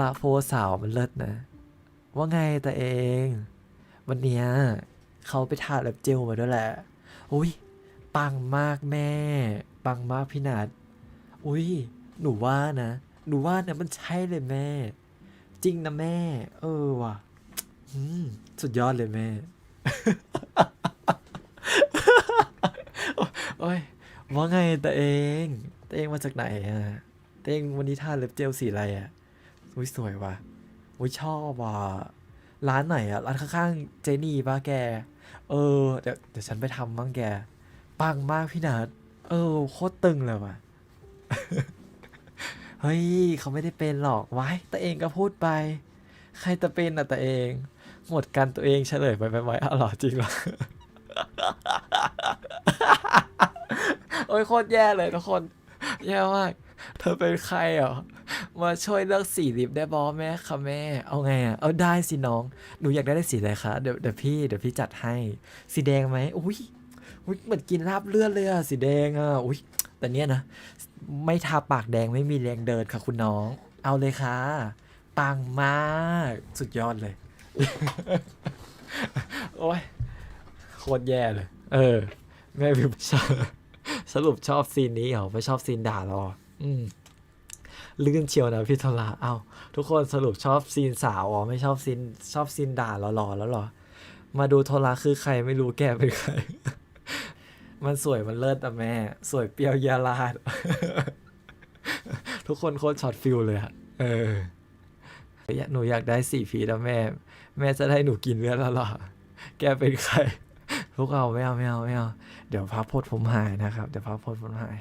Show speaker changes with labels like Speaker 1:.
Speaker 1: ระโฟสาวมันเลิศนะ ว่าไงแต่เอง วันเนี้ยเขาไปทาเล็บเจลมาด้วยแหละอุ้ยปังมากแม่ ปังมากพี่นัดอุ้ยหนูว่านะ หนูว่านะมันใช่เลยแม่ จริงนะแม่ เออว่ะสุดยอดเลยแม่ โอ้ยว่าไงแต่เอง แต่เองมาจากไหนอะแต่เองวันนี้ทาเล็บเจลสีอะไรอะ อุ้ยสวยว่ะอุ้ยชอบว่ะร้านไหนอะร้านข้างๆเจนี่ป่ะแก เออเดี๋ยวเดี๋ยวฉันไปทำบ้างแก ปังมากพี่นัทเออโคตรตึงเลยว่ะ เฮ้ยเขาไม่ได้เป็นหรอกไว้แต่เองก็พูดไป ใครจะเป็นอะแต่เอง หมดกันตัวเองเฉลยไปไปไว้อ้าวเหรอจริงเหรอโอ้ยโคตรแย่เลยทุกคน แย่มาก เธอเป็นใครเหรอ มาช่วยเลือกสีลิปได้บอแม่คะแม่ เอาไงอะ เอาได้สิน้อง หนูอยากได้สีอะไรคะเดี๋ยวเดี๋ยวพี่เดี๋ยวพี่จัดให้ สีแดงไหมอุ้ยอุ้ยเหมือนกินลาบเลือดเลยอะสีแดงอะอุ้ยแต่เนี้ยนะ ไม่ทาปากแดงไม่มีแรงเดินค่ะคุณน้อง เอาเลยค่ะ ปังมากสุดยอดเลย โอ้ยโคตรแย่เลย เออแม่พิมพ์ชอบสรุปชอบซีนนี้เหรอไม่ชอบซีนด่าเรา อืมลื่นเชียวนะพี่โทราเอ้าทุกคนสรุปชอบซีนสาวอ๋อไม่ชอบซีนชอบซีนด่าหล่อๆแล้วหรอ มาดูโทราคือใครไม่รู้แกเป็นใคร มันสวยมันเลิศอะแม่ สวยเปรี้ยวยาลาด ทุกคนโคตรช็อตฟิลเลยอะเอออยากหนูอยากได้สี่ฟีแล้วแม่ แม่จะได้หนูกินเลือดแล้วหรอ แกเป็นใคร พวกเราไม่เอาไม่เอาไม่เอา เดี๋ยวพระพจน์ผมหายนะครับ เดี๋ยวพระพจน์ผมหาย